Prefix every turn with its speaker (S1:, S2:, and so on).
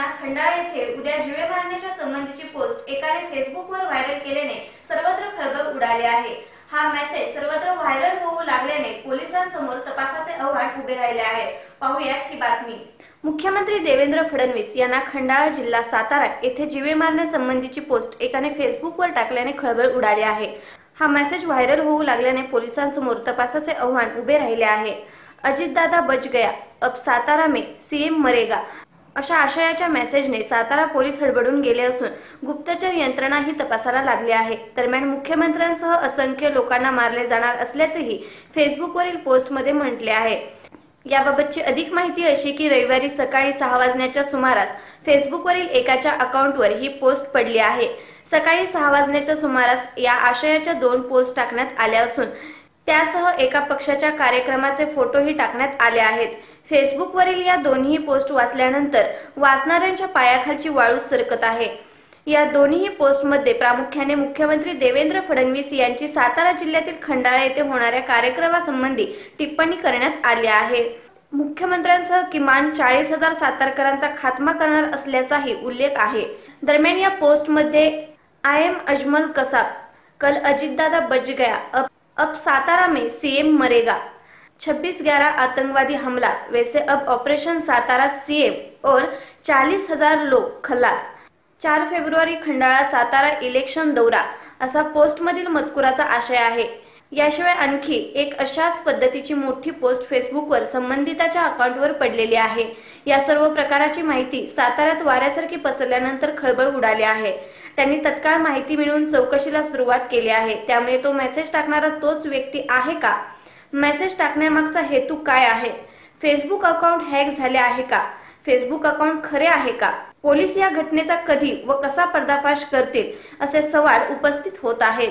S1: यांना खंडाळा येथे उद्या जिवे मारण्याच्या संबंधीची पोस्ट एकाने फेसबुकवर व्हायरल केल्याने सर्वत्र खळबळ उडाली आहे. हा मेसेज सर्वत्र व्हायरल होऊ लागल्याने पोलिसांसमोर तपासाचे आव्हान उभे राहिले आहे. पाहूयात ही बातमी. मुख्यमंत्री देवेंद्र फडणवीस यांना खंडाळा जिल्हा सातारा येथे जीवे मारण्यासंबंधीची पोस्ट एकाने फेसबुकवर टाकल्याने खळबळ उडाली आहे. हा मेसेज व्हायरल होऊ लागल्याने पोलिसांसमोर तपासाचे आव्हान उभे राहिले आहे. अजितदादा बच गया अब सातारा में सीएम मरेगा अशा आशयाच्या मेसेजने सातारा पोलीस हडबडून गेले असून गुप्तचर यंत्रणाही तपासाला लागली आहे. दरम्यान मुख्यमंत्र्यांसह असंख्य लोकांना मारले जाणार असल्याचेही फेसबुकवरील पोस्टमध्ये म्हटले आहे. याबाबतची अधिक माहिती अशी की रविवारी सकाळी सहा वाजण्याच्या सुमारास फेसबुकवरील एकाच्या अकाउंटवर ही पोस्ट पडली आहे. सकाळी सहा वाजण्याच्या सुमारास या आशयाच्या दोन पोस्ट टाकण्यात आल्या असून त्यासह एका पक्षाच्या कार्यक्रमाचे फोटोही टाकण्यात आले आहेत. फेसबुकवरील या दोन्ही पोस्ट वाचल्यानंतर वाचणाऱ्यांच्या पायाखालची वाळू सरकत आहे. या दोन्ही पोस्टमध्ये प्रामुख्याने मुख्यमंत्री देवेंद्र फडणवीस यांची सातारा जिल्ह्यातील खंडाळा येथे होणाऱ्या कार्यक्रमासंबंधी टिप्पणी करण्यात आली आहे. मुख्यमंत्र्यांसह किमान चाळीस हजार सातारकरांचा खात्मा करणार असल्याचाही उल्लेख आहे. दरम्यान या पोस्टमध्ये आय एम अजमल कसाब कल अजितदादा बच गया अब अब सातारा में सीएम मरेगा 26 ग्यारह आतंकवादी हमला वैसे अब ऑपरेशन सातारा सीएम और चालीस हजार लोग खलास। चार फेब्रुवारी खंडाळा सातारा इलेक्शन दौरा असा पोस्टमधील मजकुराचा आशय आहे. याशिवाय आणखी एक अशाच पद्धतीची मोठी पोस्ट फेसबुकवर संबंधिताच्या अकाउंटवर पडलेली आहे. या सर्व प्रकाराची माहिती साताऱ्यात वाऱ्यासारखी पसरल्यानंतर खळबळ उडाली आहे. त्यांनी तत्काळ माहिती मिळवून चौकशीला सुरुवात केली आहे. त्यामुळे तो मेसेज टाकणारा तोच व्यक्ती आहे का? मेसेज टाकण्यामागचा हेतू काय आहे? फेसबुक अकाउंट हॅक झाले आहे का? फेसबुक अकाउंट खरे आहे का? पोलीस या घटनेचा कधी व कसा पर्दाफाश करतील? असे सवाल उपस्थित होत आहेत.